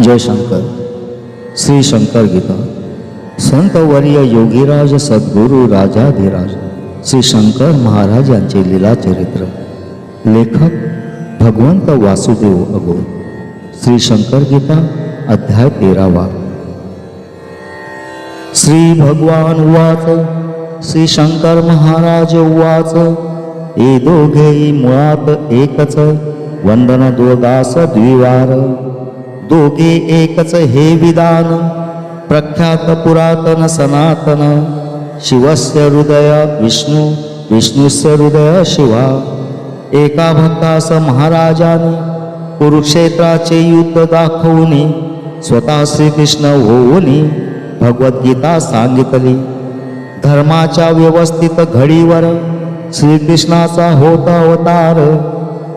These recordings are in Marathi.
जय शंकर श्री शंकर गीता संत वर्य योगीराज सद्गुरू राजाधिराज श्री शंकर महाराज यांचे लीला चरित्र लेखक भगवंत वासुदेव अगो श्री शंकर गीता अध्याय तेरावा. श्री भगवान उवाच श्री शंकर महाराज उवाच ए दोघेही मुळात एकच वंदन दोदास द्विवार. दोघे एकच हे विधान. प्रख्यात पुरातन सनातन. शिवस्य हृदय विष्णू विष्णुस्य हृदय शिवा. एका भक्तास महाराजाने कुरुक्षेत्राचे युद्ध दाखवून स्वतः श्रीकृष्ण होऊनी भगवद्गीता सांगितली. धर्माच्या व्यवस्थित घडीवर श्रीकृष्णाचा होता अवतार.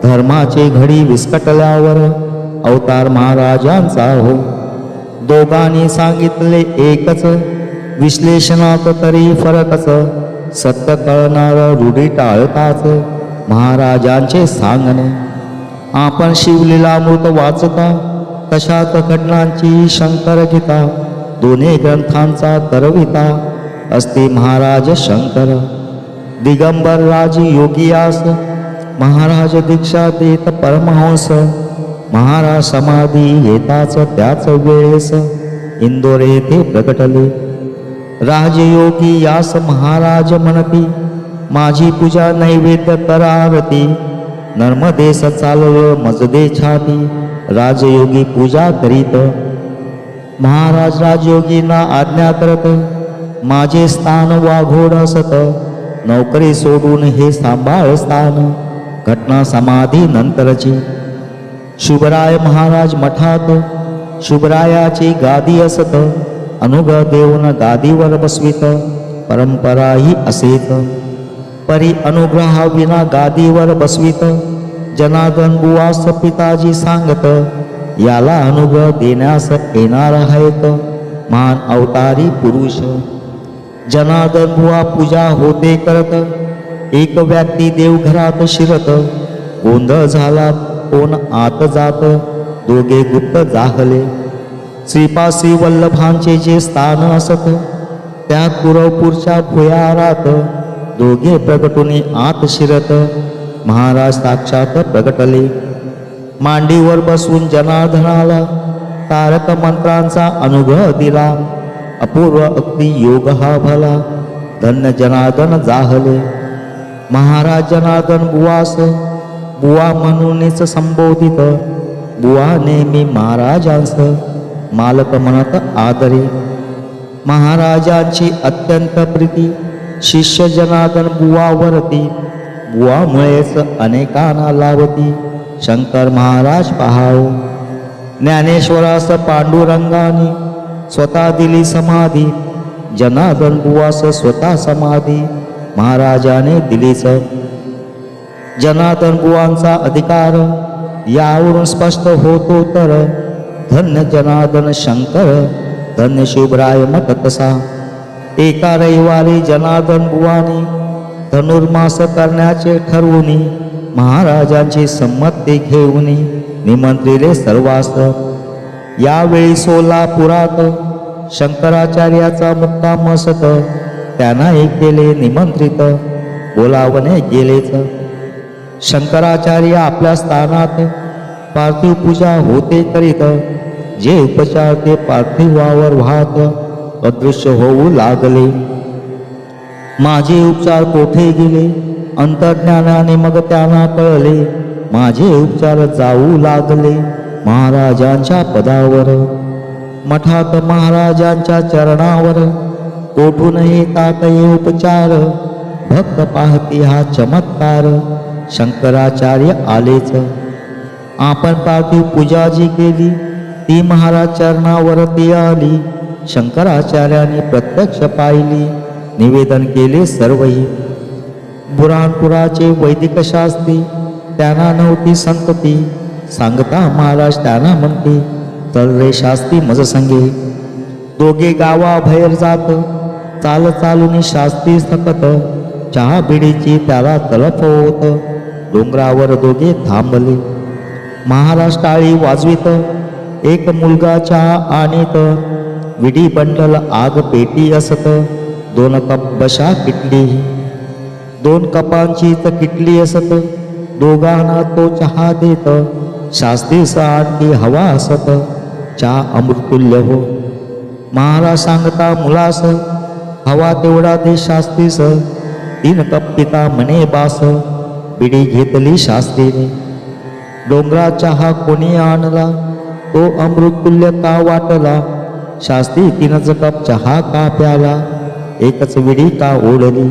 धर्माचे घडी विस्कटल्यावर अवतार महाराजांचा हो. दोघांनी सांगितले एकच विश्लेषणात तरी फरकच. सत्य कळणार रूढी टाळताच महाराजांचे सांगणे. आपण शिवलीलामृत वाचता तशात घटनांची शंकर गीता दोन्ही ग्रंथांचा तरविता असते महाराज शंकर. दिगंबर राज योगी आस महाराज दीक्षा देत परमहंस. महाराज समाधी येताच त्याच वेळेस इंदोर येथे प्रकटले. राजयोगी यास महाराज म्हणती माझी पूजा नैवेद्य करावती. नर्मदेस चालव मजदे छाती. राजयोगी पूजा करीत. महाराज राजयोगींना आज्ञा करत माझे स्थान वाघोड असत. नोकरी सोडून हे सांभाळ स्थान. घटना समाधी नंतरची. शुभराय महाराज मठात शुभरायाची गादी असत अनुग देऊन गादीवर बसवित परंपराही असेत. परी अनुग्रहाविना गादीवर बसवित जनार्दन बुवास पिताजी सांगत याला अनुग्रह देण्यास येणार आहेत महान अवतारी पुरुष. जनार्दन बुवा पूजा होते करत एक व्यक्ती देवघरात शिरत गोंधळ झाला. कोण आत जात? दोघे गुप्त जाहले. श्रीपासी वल्लभांचे जे स्थान असत त्या कुरवपूरच्या भुयारात दोघे प्रगटुनी आत शिरत महाराज साक्षात प्रगटले. मांडीवर बसून जनार्दनाला तारक मंत्रांचा अनुग्रह दिला. अपूर्व अगदी योग हा भला धन्य जनार्दन जाहले. महाराज जनार्दन बुवास बुवा म्हणूनच संबोधित. बुवा नेहमी महाराजांस मालक म्हणत आदरे. महाराजांची अत्यंत प्रीती शिष्य जनार्दन बुवावरती बुवामुळेच अनेकांना लावती शंकर महाराज पहाव. ज्ञानेश्वरास पांडुरंगाने स्वतः दिली समाधी. जनार्दन बुवास स्वतः समाधी. महाराजाने दिलीच. जनार्दन बुवांचा अधिकार. यावरून स्पष्ट होतो तर धन्य जनार्दन शंकर धन्य शिवराय मत तसा एका रविवारी जनार्दन बुवानी धनुर्मास करण्याचे ठरवून महाराजांची संमती घेऊन निमंत्रिले सर्वास यावेळी सोलापुरात शंकराचार्याचा मुक्काम असत. त्यांना एक केले निमंत्रित. बोलावणे गेलेच. शंकराचार्य आपल्या स्थानात पार्थिव पूजा होते करीत जे उपचार ते पार्थिवावर वाहत अदृश्य होऊ लागले. माझे उपचार कोठे गेले? अंतर्ज्ञानाने मग त्यांना कळले माझे उपचार जाऊ लागले महाराजांच्या पदावर. मठात महाराजांच्या चरणावर कोठून येतात उपचार भक्त पाहती हा चमत्कार. शंकराचार्य आलेच. आपण पावती पूजा जी केली ती महाराज चरणावरती आली. शंकराचार्याने प्रत्यक्ष पाहिली. निवेदन केले सर्वही. बुराणपुराचे वैदिक शास्त्री त्यांना नव्हती संतती. सांगता महाराज त्यांना म्हणते तर रे शास्त्री मज संगे. दोघे गावाबाहेर जात. चाल चालून शास्त्री सकत. चहा बिडीची त्याला तलफ होत. डोंगरावर दोघे थांबले. महाराज टाळी वाजवित एक मुलगा चहा आणीत. विडी बंडल आग पेटी असत दोन कप बशा किटली. दोन कपांची तर किटली असत दोघांना तो चहा देत. शास्त्रीस आणखी हवा असत चहा अमृतुल्य हो. महाराज सांगता मुलास हवा तेवढा दे शास्त्रीस. तीन कप पिता म्हणे बास. बिडी घेतली शास्त्रीने डोंगरा चहा कोणी आणला तो अमृतुल्य का वाटला शास्त्री तीनच कप चहा का प्याला एकच विडी का ओढली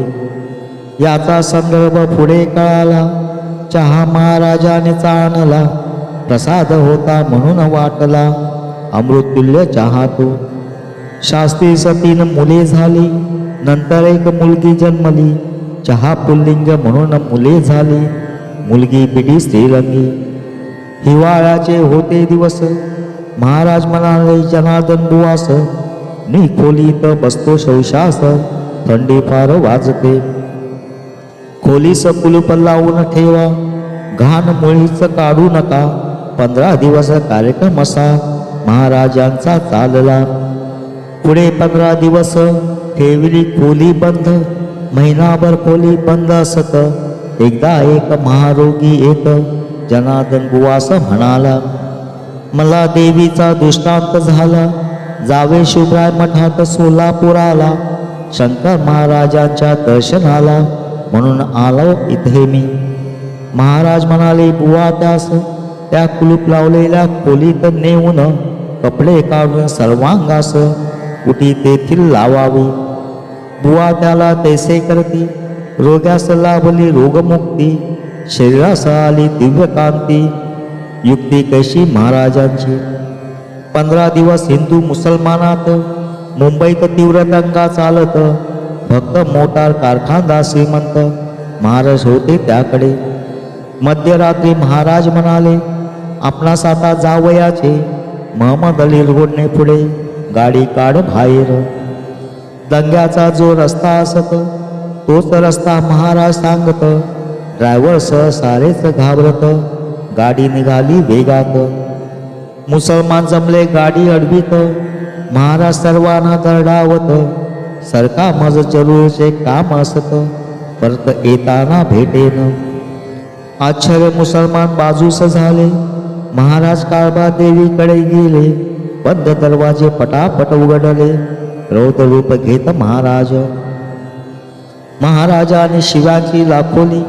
याचा संदर्भ पुढे कळाला चहा महाराजाने आणला प्रसाद होता म्हणून वाटला अमृतुल्य चहा तो शास्त्रीस तीन मुले झाली नंतर एक मुलगी जन्मली चहा पुल्लिंग म्हणून मुले झाली. मुलगी पिढी स्त्रीरंगी. हिवाळ्याचे होते दिवस. महाराज म्हणाले जनार्दन बुवास मी खोलीत बसतो शौशास थंडी फार वाजते. खोलीस कुलूप लावून ठेवा. घाण मुळीच काढू नका. पंधरा दिवस कार्यक्रम असा. महाराजांचा चालला. पुढे पंधरा दिवस ठेवली खोली बंद. महिनाभर खोली बंद असत. एकदा एक महारोगी एक जनार्दन बुवास म्हणाला मला देवीचा दृष्टांत झाला. जावे शिवराय मठात सोलापुराला शंकर महाराजांच्या दर्शनाला म्हणून आलो इथे मी. महाराज म्हणाले बुवा त्यास त्या कुलूप लावलेल्या खोलीत नेऊन कपडे काढून सर्वांगास कुठे तेथील लावावी. बुवा त्याला तैसे करती रोग्यास लाभली रोगमुक्ती शरीरास आली दिव्यकांती युक्ती कशी महाराजांची? पंधरा दिवस हिंदू मुसलमानात मुंबईत तीव्र दंगा चालत फक्त मोटार कारखानदार श्रीमंत महाराज होते त्याकडे. मध्यरात्री महाराज म्हणाले आपणास आता जावयाचे महमद अली रोडने पुढे गाडी काढ बाहेर. दंग्याचा जो रस्ता असत तोच रस्ता महाराज सांगत ड्रायव्हर सह सारेच घाबरत गाडी निघाली वेगात. मुसलमान जमले गाडी अडवीत महाराज सर्वांना दरडावत सरका मज जरूरचे काम असत परत येताना भेटेन. आश्चर्य मुसलमान बाजूस झाले महाराज काळबा देवीकडे गेले बंद दरवाजे पटापट उघडले रौद्र रूप घेत महाराज. महाराजाने शिवाची लाखोली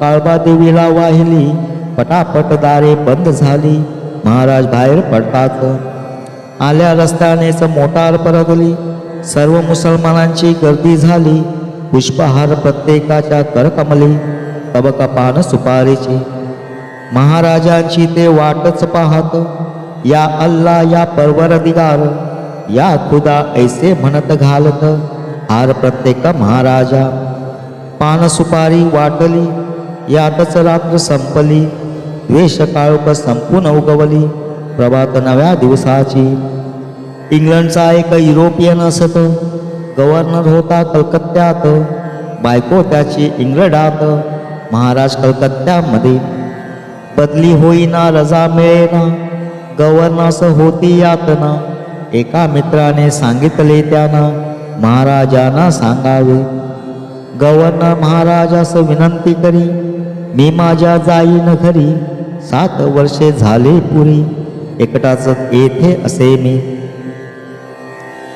काळबादेवीला वाहिली पटापट दारे बंद झाली महाराज बाहेर पडतात. आल्या रस्त्यानेच मोटार परगली सर्व मुसलमानांची गर्दी झाली पुष्पहार प्रत्येकाच्या करकमली तबका पान सुपारीची. महाराजांची ते वाटच पाहत या अल्ला या परवरदिगार या खुदा ऐसे म्हणत घालत हार प्रत्येक महाराजा. पान सुपारी वाटली यातच रात्र संपली द्वेष संपून उगवली प्रभात नव्या दिवसाची. इंग्लंडचा एक युरोपियन असत गव्हर्नर होता कलकत्त्यात बायको त्याची इंग्लंडात महाराज कलकत्त्यामध्ये. बदली होईना रजा मिळेना गव्हर्नर्स होती यातना. एका मित्राने सांगितले त्यांना महाराजांना सांगावे. गव्हर्नर महाराजास विनंती करी मी माझ्या जाईन घरी सात वर्षे झाले पुरी एकटाच येथे असे मी.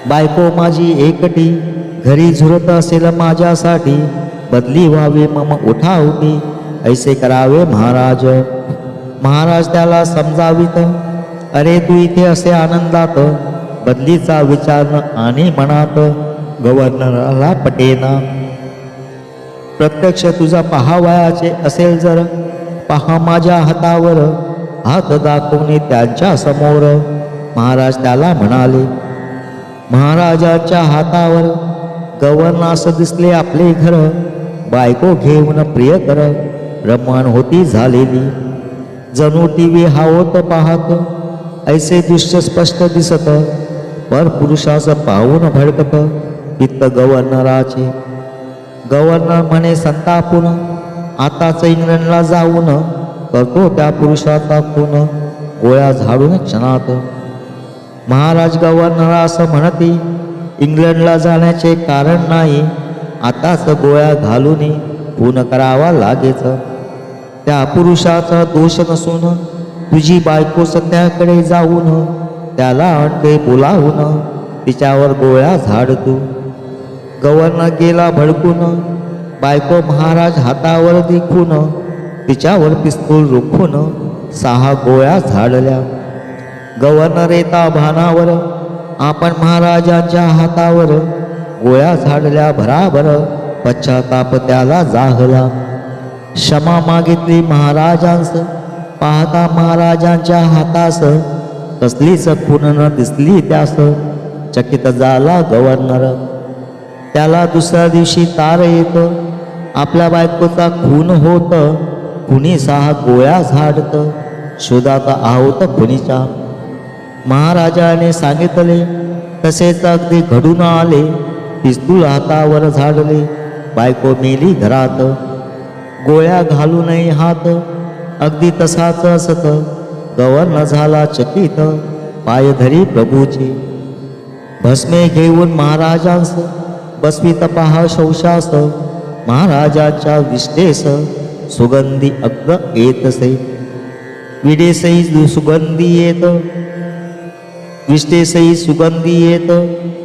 बायको माझी एकटी घरी झुरत असेल माझ्यासाठी बदली व्हावी मम उठी ऐसे करावे महाराज. महाराज त्याला समजावित अरे तू इथे असे आनंदात बदलीचा विचार आणि मनात गव्हर्नरला पटेना. प्रत्यक्ष तुझा पहावयाचे असेल जर पहा माझ्या हातावर. हात दाखवणे त्यांच्यासमोर. महाराज त्याला म्हणाले महाराजाच्या हातावर गव्हर्नास दिसले आपले घर. बायको घेऊन प्रिय कर रमण होती झालेली. जणू टी व्ही हावत पाहत ऐसे दृश्य स्पष्ट दिसत. पर पाहून भडकत पित्त गव्हर्नराचे. गव्हर्नर म्हणे संतापून आताच इंग्लंडला जाऊन करतो त्या पुरुषाचा खून गोळ्या झाडून क्षणात. महाराज गव्हर्नर असं म्हणते इंग्लंडला जाण्याचे कारण नाही आताच गोळ्या घालून खून करावा लागेच. त्या पुरुषाचा दोष नसून तुझी बायको सध्याकडे जाऊन त्याला आणते बोलावून तिच्यावर गोळ्या झाड तू गेला भडकून बायको महाराज हातावर देखून तिच्यावर पिस्तूल रोखून सहा गोळ्या झाडल्या. गव्हर्नर येता भानावर आपण महाराजांच्या हातावर गोळ्या झाडल्या भराभर पश्चाताप त्याला जाहला. क्षमा मागितली महाराजांस पाहता महाराजांच्या हातास कसलीच खून न दिसली त्यास चकित झाला गव्हर्नर. त्याला दुसऱ्या दिवशी तार येत आपल्या बायकोचा खून होत कुणी सहा गोळ्या झाडत शोधात आहोत खुनीच्या महाराजाने सांगितले तसेच अगदी घडून आले पिस्तूल हातावर झाडले बायको मेली घरात. गोळ्या घालूनही हात अगदी तसाच असत. गव्हर्न झाला चकित पायधरी प्रभूची. भस्मे घेऊन महाराजांस बसवीत पहा शौशास महाराजांच्या विष्टेस सुगंधी अग्र येतसे विडेसही सुगंधी येत विष्टेसही सुगंधी येत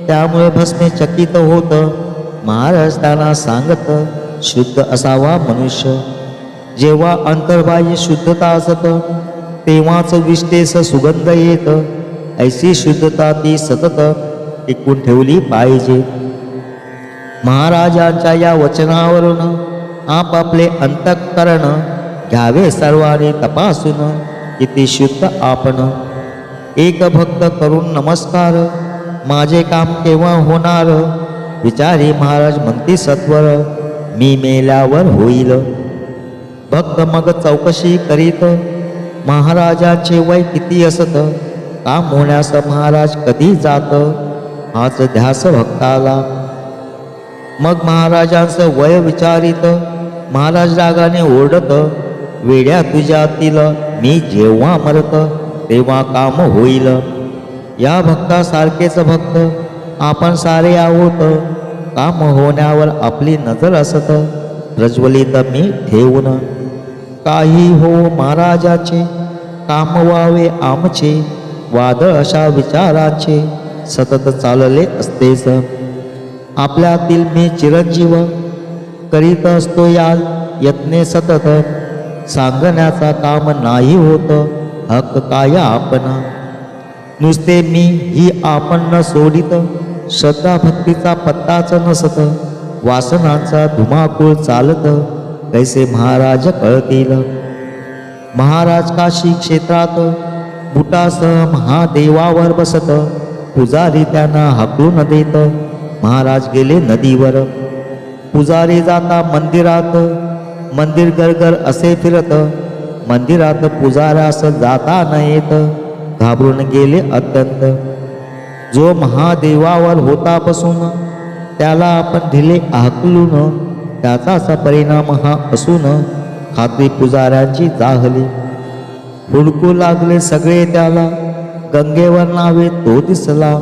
त्यामुळे भस्मे चकित होत. महाराज त्यांना सांगत शुद्ध असावा मनुष्य. जेव्हा अंतर्बाह्य शुद्धता असत तेव्हाच विष्टेस सुगंध येत. ऐशी शुद्धता ती सतत टिकून ठेवली पाहिजे. महाराजांच्या या वचनावरून आपापले अंतःकरण घ्यावे सर्वांनी तपासून किती शुद्ध आपण. एक भक्त करून नमस्कार. माझे काम केव्हा होणार? विचारी महाराज म्हणती सत्वर मी मेल्यावर होईल. भक्त मग चौकशी करीत महाराजांचे वय किती असत? काम होण्यास महाराज कधी जात? हाच ध्यास भक्ताला. मग महाराजांचं वय विचारित महाराज रागाने ओरडत वेड्या तुझ्यातील मी जेव्हा मरत तेव्हा काम होईल. या भक्तासारखेच भक्त आपण सारे आहोत. काम होण्यावर आपली नजर असत प्रज्वलित मी ठेवून. काही हो महाराजाचे काम व्हावे आमचे वादळ अशा विचाराचे सतत चालले असतेच. आपल्यातील मी चिरंजीव करीत असतो या यत्ने सतत. सांगण्याचा काम नाही होत हक्क काय आपण? नुसते मी ही आपण न सोडित श्रद्धा भक्तीचा पत्ताच नसत वासनांचा धुमाकूळ चालत. कैसे महाराज कळतील महाराज काशी क्षेत्रात बुटासह महादेवावर बसत पुजारी त्यांना हाकलून देत महाराज गेले नदीवर. पुजारी जाता मंदिरात मंदिर गरगर असे फिरत मंदिरात पुजाऱ्यास जाता न येत घाबरून गेले अत्यंत. जो महादेवावर होता बसून त्याला आपण दिले त्याचा असा परिणाम हा असून खात्री पुजाऱ्यांची जाहली. हुडकू लागले सगळे त्याला. गंगेवर नावे तो दिसला.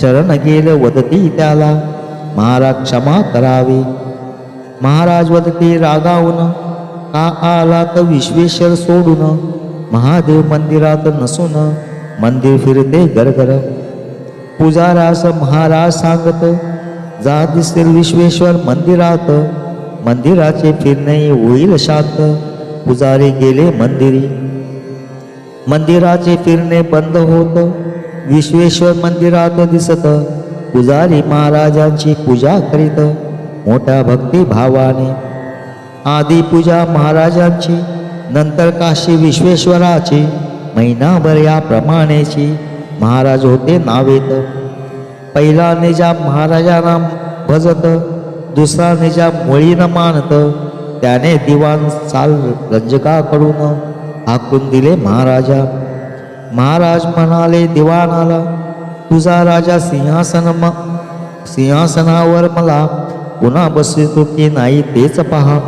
शरण गेले वदती त्याला. महाराज क्षमा करावी. महाराज वदती रागावून का आला तर विश्वेश्वर सोडून? महादेव मंदिरात नसून मंदिर फिरते गरगर. पुजारास महाराज सांगत जा दिसेल विश्वेश्वर मंदिरात. मंदिराचे फिरणे होईल शांत. पुजारी गेले मंदिरी. मंदिराचे फिरणे बंद होत. विश्वेश्वर मंदिरात दिसत. पुजारी महाराजांची पूजा करीत. मोठ्या भक्ती भावाने आधी पूजा महाराजांची नंतर काशी विश्वेश्वराची महिनाभर याप्रमाणेची महाराज होते नावेत. पहिला निजाम महाराजांना भजत. दुसरा निजाम मुळीनं मानत त्याने दिवाण चाल रंजकाकडून हाकून दिले महाराजा. महाराज म्हणाले दिवाणाला तुझा राजा सिंहासन म सिंहासनावर मला पुन्हा बसतो की नाही तेच पहा.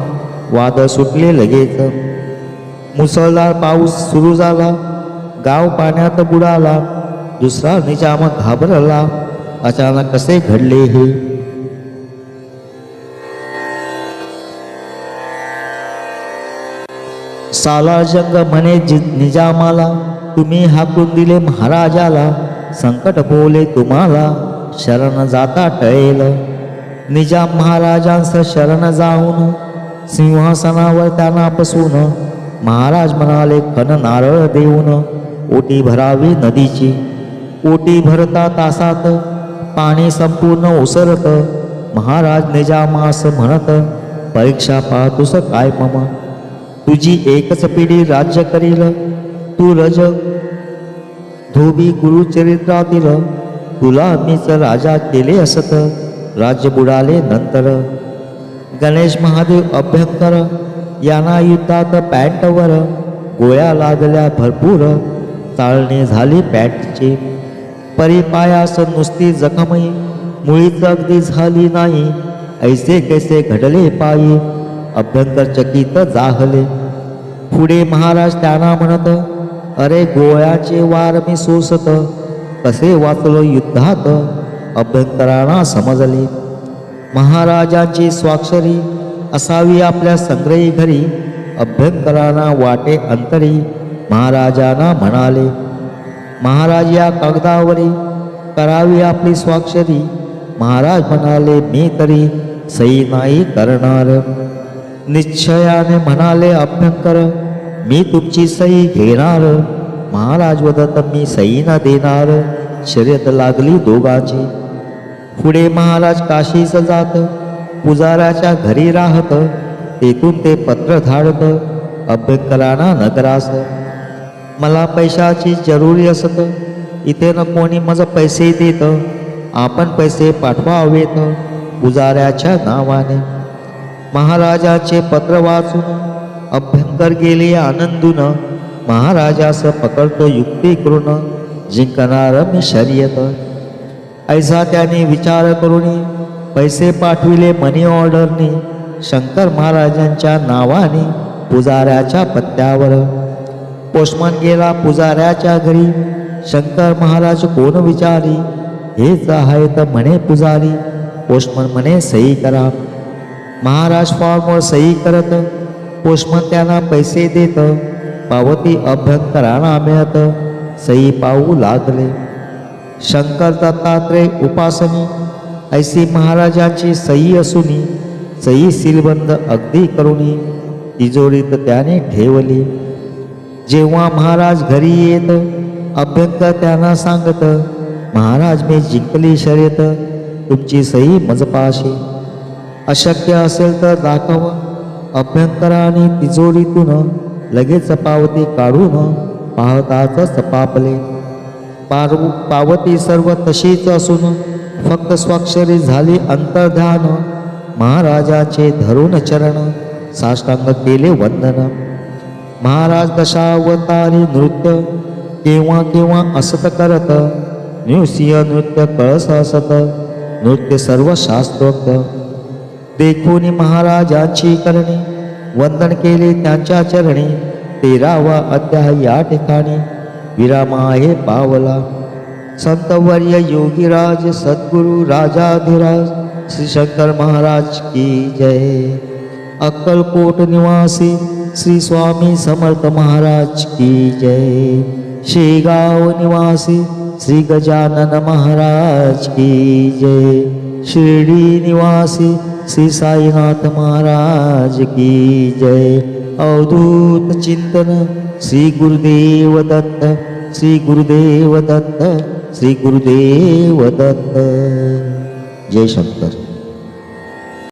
वाद सुटले लगेच. मुसळधार पाऊस सुरू झाला. गाव पाण्यात बुडाला. दुसरा निजाम घाबरला. अचानक कसे घडले हे? सालाजंग म्हणे जि- निजामाला तुम्ही हाकून दिले महाराजाला संकट बोले तुम्हाला शरण जाता टळेल. निजाम महाराजांस शरण जाऊन सिंहासनावर त्यांना बसून महाराज म्हणाले खन नारळ देऊन ओटी भरावी नदीची. ओटी भरता तासात पाणी संपूर्ण ओसरत. महाराज निजामास म्हणत परीक्षा पाहतोस काय मम? तुझी एकच पिढी राज्य करील. तू रज धोबी गुरुचरित्रातील तुला मीच राजा केले असत. राज्य बुडाले नंतर. गणेश महादेव अभ्यंकर यांना युद्धात पॅन्टवर गोळ्या लागल्या भरपूर. चाळणी झाली पॅन्टची. परिपायास नुसती जखमही. मुळीच अगदी झाली नाही. ऐसे कैसे घडले पायी? अभ्यंतरचकित जाहले. पुढे महाराज त्यांना म्हणत अरे गोळ्याचे वार मी सोसत कसे वाचलो युद्धात? अभ्यंकरांना समजले. महाराजांची स्वाक्षरी असावी आपल्या संग्रही घरी. अभ्यंकरांना वाटे अंतरी महाराजांना म्हणाले. महाराज या कागदावरी करावी आपली स्वाक्षरी. महाराज म्हणाले मी तरी सई नाही करणार. निश्चयाने म्हणाले अभ्यंकर मी तुमची सही घेणार महाराज वदत मी सई न देणार. शर्यत लागली दोघांची. पुढे महाराज काशीस जात पुजाराच्या घरी राहत तेथून ते पत्र धाडत अभ्यंकरांना नगरास. मला पैशाची जरुरी असत इथे न कोणी मज पैसे देत आपण पैसे पाठवावेत पुजाऱ्याच्या नावाने. महाराजाचे पत्र वाचून अभ्यंकर गेले आनंदून. महाराजास पकडतो युक्ती करून जिंकणार मी शर्यत. ऐसा त्याने विचार करून पैसे पाठविले मनी ऑर्डरने शंकर महाराजांच्या नावाने पुजाऱ्याच्या पत्त्यावर. पोस्टमन गेला पुजाऱ्याच्या घरी. शंकर महाराज कोण विचारी? हेच आहे तर म्हणे पुजारी. पोस्टमन म्हणे सही करा. महाराज फॉर्मवर सही करत पोस्टमन त्यांना पैसे देत पावती अभ्यंकरांना मिळत सही पाहू लागले. शंकर दत्तात्रय उपासनी ऐसी महाराजांची सही असूनी सही सीलबंद अगदी करुणी तिजोरीत त्याने ठेवली. जेव्हा महाराज घरी येत अभ्यंकर त्यांना सांगत महाराज मी जिंकली शर्यत तुमची सही मजपाशी. अशक्य असेल तर दाखव. अभ्यंतराने तिजोरीतून लगेच पावती काढून पाहताच सपापले. पारू पावती सर्व तशीच असून फक्त स्वाक्षरी झाली अंतर्ध्यान. महाराजाचे धरून चरण साष्टांग केले वंदन. महाराज दशावतारी नृत्य केव्हा केव्हा असत करत. नृसिंह नृत्य कळस असत. नृत्य सर्व शास्त्रोक्त देखून महाराजांची करणी वंदन केले त्यांच्या चरणी, तेरावा अध्याय या ठिकाणी विराम आहे पावला। संतवर्य योगीराज, सद्गुरु राजाधिराज श्री शंकर महाराज की जय। अक्कलकोट निवासी, श्री स्वामी समर्थ महाराज की जय। शेगाव निवासी, श्री गजानन महाराज की जय। शिर्डी निवासी श्री साईनाथ महाराज की जय. अवधूत चिंतन श्री गुरुदेव दत्त श्री गुरुदेव दत्त श्री गुरुदेव दत्त. जय शंकर.